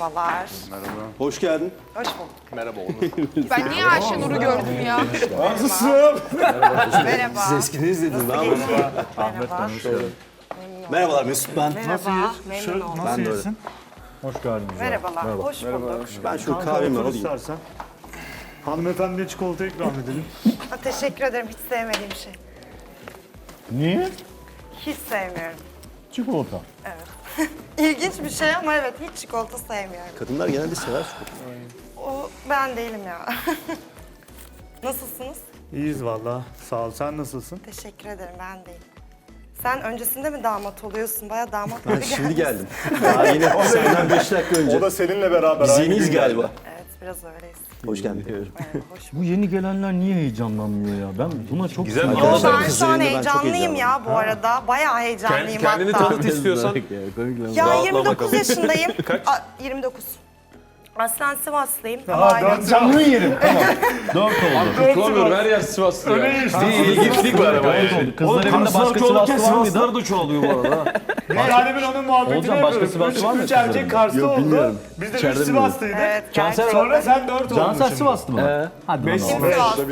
Merhabalar. Hoş geldin. Hoş bulduk. Ben niye Ayşenur'u gördüm ya? Nasılsın? Merhaba. Siz eskini izlediniz daha mı? Merhaba. Merhabalar Mesut ben. Merhaba. Memnun oldum. Ben de öyle. Hoş geldiniz. Merhabalar. Hoş bulduk. Ben şu kahvemi alayım. istersen. Hanımefendiye çikolata ikram edelim. Ha, teşekkür ederim. Hiç sevmediğim şey. Niye? Hiç sevmiyorum. Çikolata. İlginç bir şey ama evet hiç çikolata sevmiyorum. Kadınlar genelde sever çikolata. O ben değilim ya. Nasılsınız? İyiyiz valla. Sağ ol. Sen nasılsın? Teşekkür ederim ben değilim. Sen öncesinde mi damat oluyorsun? Baya damat Ben gibi şimdi geldin. geldim. Daha yeni senden 5 dakika önce. O da seninle beraber. Biz aynı yeniyiz gün geldi. galiba. Biraz öyleyiz. Hoş geldin. Evet, hoş Bu yeni gelenler niye heyecanlanmıyor ya? Ben buna çok Güzel Yo, Arkadaşlar, ben şu an kızlarıyla ben çok heyecanlıyım heyecanlıyım. ya bu arada. Bayağı heyecanlıyım Kendini hatta. tanıt istiyorsan. Ya Rahatla 29 bakalım. yaşındayım. Kaç? A, 29. Aslen Sivaslıyım. ama ailem- canlı yerim. Tamam. Dört oldu. Tutulamıyorum her yer Sivaslı ya. Bir ilginçlik var ama. yani. Kızlar evinde başka Sivaslı var mıydı? da çoğalıyor bu arada. Biz Alemin onun muhabbetini Olcan, başka yapıyoruz. Sivaslı Üç, var mı üç erkek Kars'ta Yok, oldu. bilmiyorum. Biz de üç İçeride Sivaslıydık. Evet, Cansel gerçekten. Sonra sen dört oldun Cansel şimdi. Sivaslı mı? Hadi Beş. Kim Sivaslı?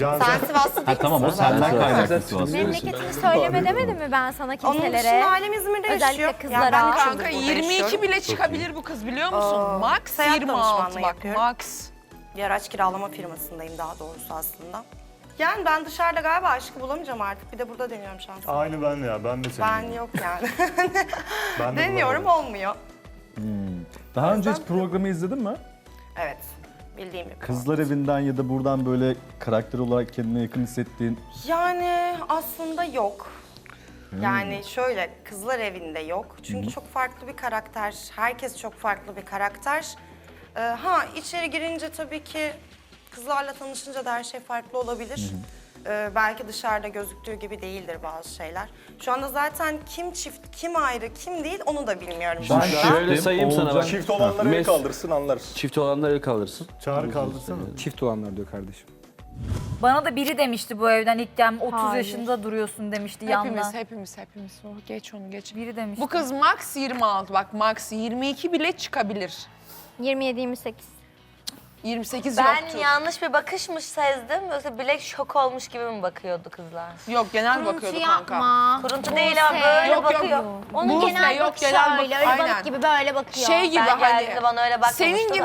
Cansel. Sen Sivaslı değil Ha tamam o misin? senden kaynaklı Sivaslı. Memleketini söyleme demedim mi ben sana Onun dışında kimselere? ailem İzmir'de Özellikle yaşıyor. kızlara. Ben üç yıldır Kanka burada 22 yaşıyorum. bile çıkabilir bu kız biliyor musun? Aa, Max seyahat 26 danışmanlığı bak yapıyorum. max. Bir araç kiralama firmasındayım daha doğrusu aslında. Yani ben dışarıda galiba aşkı bulamayacağım artık. Bir de burada deniyorum şansım. Aynı ben ya. Ben de senin. Ben yok yani. Ben de Deniyorum bulamadım. olmuyor. Daha önce hiç programı izledin mi? Evet. Bildiğim bir Kızlar evinden ya da buradan böyle karakter olarak kendine yakın hissettiğin Yani aslında yok. Hmm. Yani şöyle kızlar evinde yok. Çünkü çok farklı bir karakter. Herkes çok farklı bir karakter. Ee, ha içeri girince tabii ki kızlarla tanışınca da her şey farklı olabilir. Ee, belki dışarıda gözüktüğü gibi değildir bazı şeyler. Şu anda zaten kim çift, kim ayrı, kim değil onu da bilmiyorum. Ben Ben şöyle sayayım sana bak. Çift olanları el Mes- kaldırsın anlarız. Çift olanları el kaldırsın. Çağrı kaldırsana. Çift olanlar diyor kardeşim. Bana da biri demişti bu evden ilk gel 30 Hayır. yaşında duruyorsun demişti Hepimiz yandan. hepimiz hepimiz. Oh, geç onu geç. Biri demişti. Bu kız max 26 bak max 22 bile çıkabilir. 27-28. 28 Ben yoktur. yanlış bir bakışmış sezdim. Yoksa Bilek şok olmuş gibi mi bakıyordu kızlar? Yok genel Kuruntu bakıyordu kanka. yapma. Kuruntu değil ama böyle Yok, yok. bakıyor. Onun Bu genel ne? Yok, bakışı genel bak- öyle. Öyle aynen. balık gibi böyle bakıyor. Şey gibi Ben hani. geldiğinde bana öyle bakmamıştı Senin da. gibi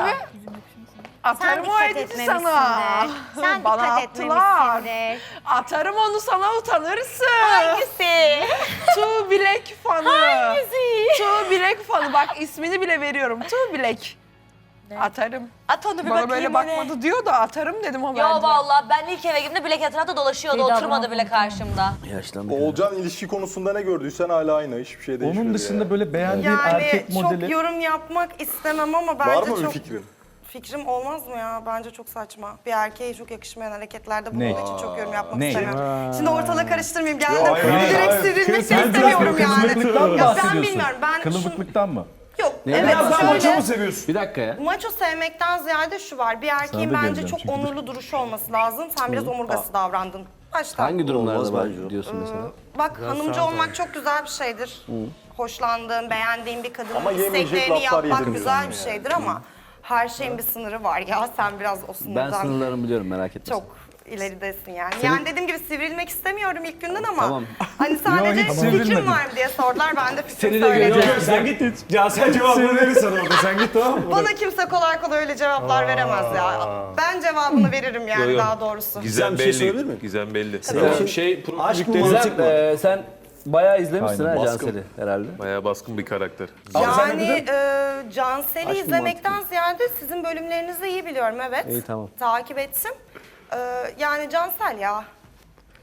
Sen atarım o editi etmemişsindir. sana. Sen Bana dikkat attılar. etmemişsindir. Atarım onu sana utanırsın. Hangisi? Tu Bilek fanı. Hangisi? Tu Bilek fanı. Bak ismini bile veriyorum. Tu Bilek. Atarım. At onu bir Bana bakayım böyle bakmadı diyor da atarım dedim o Yo vallahi ben ilk eve girdiğimde Bilek etrafta dolaşıyordu. Daha Oturmadı bile karşımda. Yaşlandı. Oğulcan ilişki konusunda ne gördüysen hala aynı. Hiçbir şey değişmedi. Onun dışında böyle beğendiğin yani erkek çok modeli. yorum yapmak istemem ama bence Var mı bir çok... fikrin? Fikrim olmaz mı ya? Bence çok saçma. Bir erkeğe çok yakışmayan hareketlerde bulunduğu Ne? için çok yorum yapmak Ne? istemiyorum. Şimdi ortalığı karıştırmayayım. Geldim. hayır, hayır, Direkt hayır. sivrilmek Sen istemiyorum biraz yani. kılıbıklıktan mı Ya ben bahsediyorsun? bilmiyorum. Ben şun- Kılıbıklıktan mı? Yok. Evet şöyle. seviyorsun? Bir dakika ya. Maço sevmekten ziyade şu var. Bir erkeğin bence geleceğim çok çünkü. onurlu duruşu olması lazım. Sen biraz omurgası davrandın. Baştan. Hangi durumlarda Olmaz var bence o. diyorsun mesela? Bak hanımcı olmak çok güzel bir şeydir. Hoşlandığın, beğendiğin bir kadının Ama yemeyecek isteklerini laflar yapmak yedirmiyorsun güzel yani. bir şeydir ama her şeyin bir sınırı var ya. Sen biraz o Ben sınırdan sınırlarımı biliyorum merak etme. çok ileridesin yani. Yani dediğim gibi sivrilmek istemiyorum ilk günden ama Tamam. hani sadece hiç fikrim var mı diye sordular. Ben de fikrimi söyledim. Sen git. Cansel cevabını verir sana orada. Sen git tamam mı? Bana kimse kolay kolay öyle cevaplar veremez ya. Ben cevabını veririm yani Yo, yo. daha doğrusu. Gizem bir şey belli. söyleyebilir mi? Gizem belli. Senin şey Aşk mı profil mantık mı? Ee, sen bayağı izlemişsin Aynen, ha baskın. Cansel'i herhalde. Bayağı baskın bir karakter. Yani e, Cansel'i Aşk izlemekten ziyade sizin bölümlerinizi iyi biliyorum evet. İyi, tamam. Takip ettim. E, yani Cansel ya.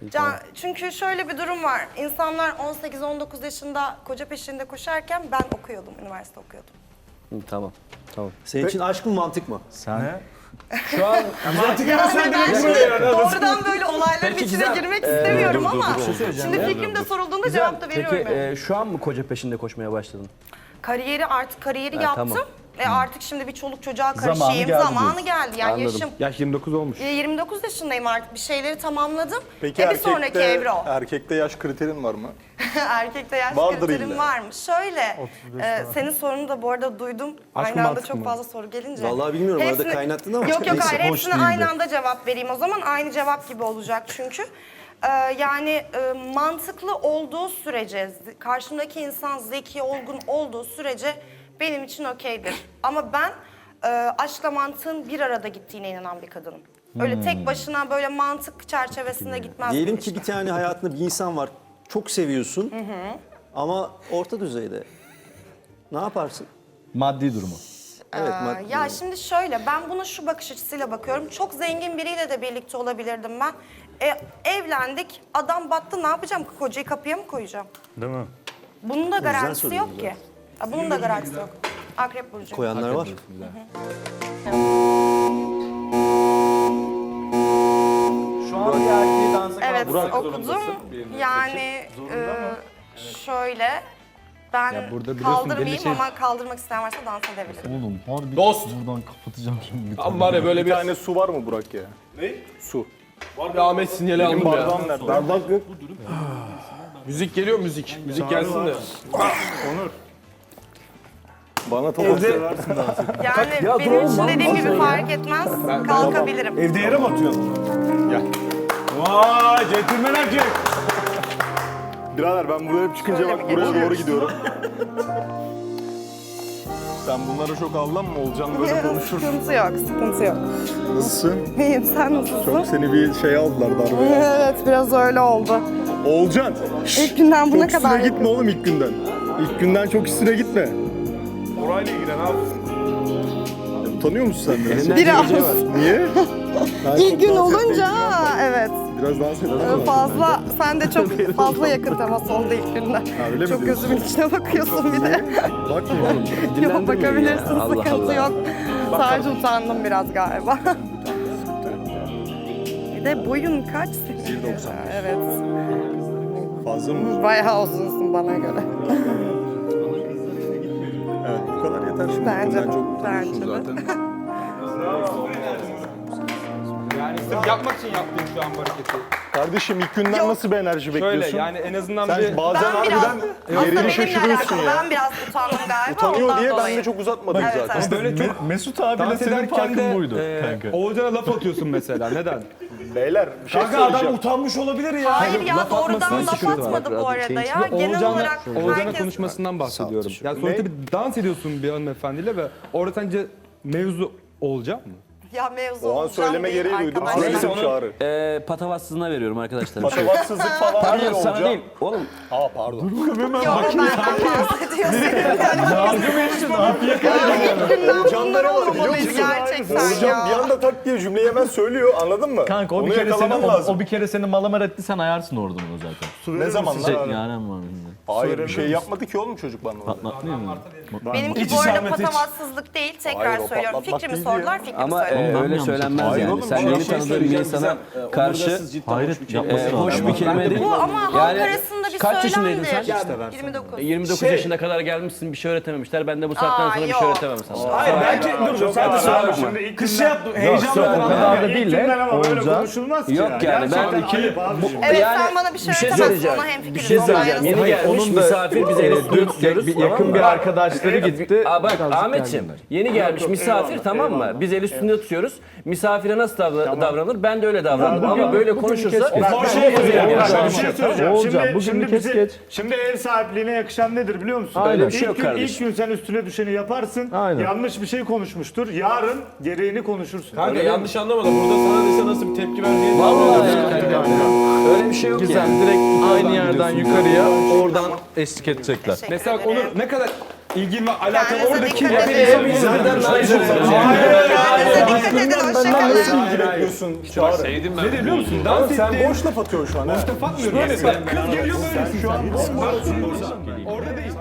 Can, çünkü şöyle bir durum var. İnsanlar 18-19 yaşında koca peşinde koşarken ben okuyordum, üniversite okuyordum. Hı, tamam. Tamam. Senin için aşk mı mantık mı? Sen şu an Yani ben şimdi doğrudan böyle olayların Peki içine Gizem, girmek istemiyorum dur, dur, ama dur, dur, dur. şimdi fikrim de sorulduğunda cevap da Peki veriyorum. yani. e, şu an mı koca peşinde koşmaya başladın? Kariyeri artık kariyeri Ha, yaptım. tamam. Ve artık şimdi bir çoluk çocuğa Zamanı karışayım. geldi Zamanı geldi. Yani Anladım. yaşım Yaş 29 olmuş. e, 29 yaşındayım artık. Bir şeyleri tamamladım. Peki Ve bir erkekte, sonraki evre o. erkekte yaş kriterin var mı? Erkekte yaş Vardır kriterim illa. var mı? Şöyle, e, senin sorunu da bu arada duydum. Aşk mı, aynı anda çok mı? fazla soru gelince. Vallahi bilmiyorum, arada kaynattın ama Yok yok neyse, hayır hoş hepsine aynı anda cevap vereyim o zaman. Aynı cevap gibi olacak çünkü. E, yani e, mantıklı olduğu sürece, z- karşımdaki insan zeki, olgun olduğu sürece benim için okeydir. Ama ben e, aşkla mantığın bir arada gittiğine inanan bir kadınım. Öyle Hmm. tek başına böyle mantık çerçevesinde gitmez. Diyelim bu ki bir tane hayatında bir insan var. Çok seviyorsun. Ama orta düzeyde. Ne yaparsın? Maddi durumu. Evet, Aa, maddi ya durumu. şimdi şöyle ben buna şu bakış açısıyla bakıyorum. Çok zengin biriyle de birlikte olabilirdim ben. E, evlendik, adam battı ne yapacağım? Kocayı kapıya mı koyacağım? Değil mi? Bunun da garantisi yok ki. Ha, bunun da garantisi yok. Akrep burcu. Koyanlar var. Şu an bir erkeği dansa Evet okudum. Yani e, şöyle ben Ya burada biliyorsun kaldırmayayım şey- ama kaldırmak isteyen varsa dans edebilirim. Oğlum harbi Dost. buradan kapatacağım şimdi. Ama var ya böyle Bir bir, tane su var mı Burak ya? Ne? Su. bir Ahmet sinyali aldım ya. bardağım nerede? Bardak yok. Müzik geliyor müzik. Müzik gelsin de. Onur. Bana top Evde, Yani benim için dediğim gibi fark etmez. Kalkabilirim. evde yere mi atıyorsun? Gel. Vay centilmen erkek. Birader ben buraya hep çıkınca bak buraya doğru gidiyorum. Sen bunlara çok aldanma Olcan böyle konuşur. Sıkıntı yok, sıkıntı yok. Nasılsın? İyiyim, sen nasılsın? Çok seni bir şey aldılar darbe. Evet, biraz öyle oldu. Olcan. İlk günden buna Çok üstüne kadar gitme oğlum ilk günden. İlk günden çok üstüne gitme. Orayla ilgilen abi. Utanıyor musun sen biraz? Biraz. Niye? İlk gün olunca evet. Biraz dans edelim. mi? Fazla, sen de çok fazla yakın temas oldu ilk günden. öyle mi çok diyorsun? gözümün içine bakıyorsun bir de. Bakma oğlum. Yok bakabilirsin, sıkıntı yok. Sadece utandım biraz galiba. bir de boyun kaç senin? 1.90. Evet, Fazla mı? bayağı uzunsun bana göre. Yeter şimdi. Bence Bundan çok de. zaten. Yani sırf yapmak için yaptığım şu an bu hareketi. Kardeşim ilk günden nasıl bir enerji bekliyorsun? Şöyle yani en azından Sen bir... bazen Ben biraz, harbiden aslında yerini benimle şaşırıyorsun alakalı. ya. Ben biraz utandım galiba Utanıyor ondan diye dolayı. ben de çok uzatmadım Evet, zaten. evet. Böyle çok Mesut abiyle dans senin ederken farkın de buydu e, kanka. Oğulcan'a laf atıyorsun mesela. Neden? Beyler bir şey Kanka adam söyleyeceğim. utanmış olabilir ya. Hayır ya laf doğrudan laf sıkıntı var. atmadı bu arada ya. Şimdi Genel Oğulcan'la, olarak Oğulcan'ın herkes... konuşmasından bahsediyorum. Yani sonuçta bir dans ediyorsun bir hanımefendiyle ve orada sence mevzu olacak mı? Ya mevzu O an olacağım söyleme değil gereği duydum. arkadaşlar. Söyledim çağrı. Ee, patavatsızlığına veriyorum arkadaşlar. Patavatsızlık falan değil sana olacak. değil. Oğlum Aa pardon. Yok benden bahsediyorsun. İlk günden Olcan bunlar musun? gerçekten Olcan bir ya. anda tak diye cümleyi hemen söylüyor anladın mı? Kanka o Onu bir kere seni yakalaman o, lazım. o bir kere seni malamer etti sen ayarsın orada bunu zaten. Ne zaman Şey, lan? Var bizde. Hayır bir şey yapmadı ki oğlum çocuk bana. orada. Patlatmayayım mı? Benimki bu arada zahmet hiç. patavatsızlık değil. Tekrar Hayır, o söylüyorum. patlatmak Fikrimi değil sordular, fikrimi ama e, söyledim. öyle söylenmez Hayır yani. oğlum, Sen bana yeni şey tanıdığın bir insana karşı Hayret yapması e, lazım. hoş bir kelime değil. Bu ama halk Yani arasında bir kaç yaşındaydın söylemdir. sen? 29. 29 Şey- yaşına kadar gelmişsin bir şey öğretememişler. Ben de bu saatten Aa, sonra bir yok. şey öğretemem sana. Hayır belki dur dur sen de söyle. Şimdi ilk Kış günden- yaptı Yok, heyecanla o kadar da İlk değil günden de. ama böyle Olcan. konuşulmaz ki Yok ya. yani ben- Gerçekten ayıp. Evet Yani sen bana bir şey bir şey öğretemezsin. söyleyeceğim. Ona Bir hemfikiriz. şey ondan söyleyeceğim. Yeni gelmiş onun da- misafir biz el üstüne tutuyoruz. Bir, tamam arkadaşları gitti. Aa bak birazcık Ahmetciğim gerginler. yeni gelmiş misafir tamam mı? Biz el üstünde tutuyoruz. Misafire nasıl davra- davranır? Ben de öyle davranırım. Ama böyle konuşursa şey söyleyeceğim. Bir şey söyleyeceğim. Şimdi, bugün şimdi bir kes bize- geç. Şimdi ev sahipliğine yakışan nedir biliyor musun? Aynen. bir şey yok ilk gün, kardeşim. ilk gün sen üstüne düşeni yaparsın. Aynen. Yanlış bir şey konuşmuştur. Yarın gereğini konuşursun. Kanka Öyle yanlış anlamadım. Burada sana dese nasıl bir tepki yani. Öyle bir şey yok Güzel yani. direkt aynı yerden yukarıya oradan eşlik edecekler. Mesela. Onur ne kadar ilgin ve alakan Kendinize oradaki dikkat edin. Hepimiz birden nazik Kendinize dikkat edin. Hoşçakalın. İlgi bekliyorsun çağrı. Sevdim ben. Ne diyor biliyor musun? Dans Oğlum sen ettiğim- boş laf atıyorsun şu an. ha. Laf atmıyorum. Böyle bak kız geliyor böylesin. Şu an Orada değil.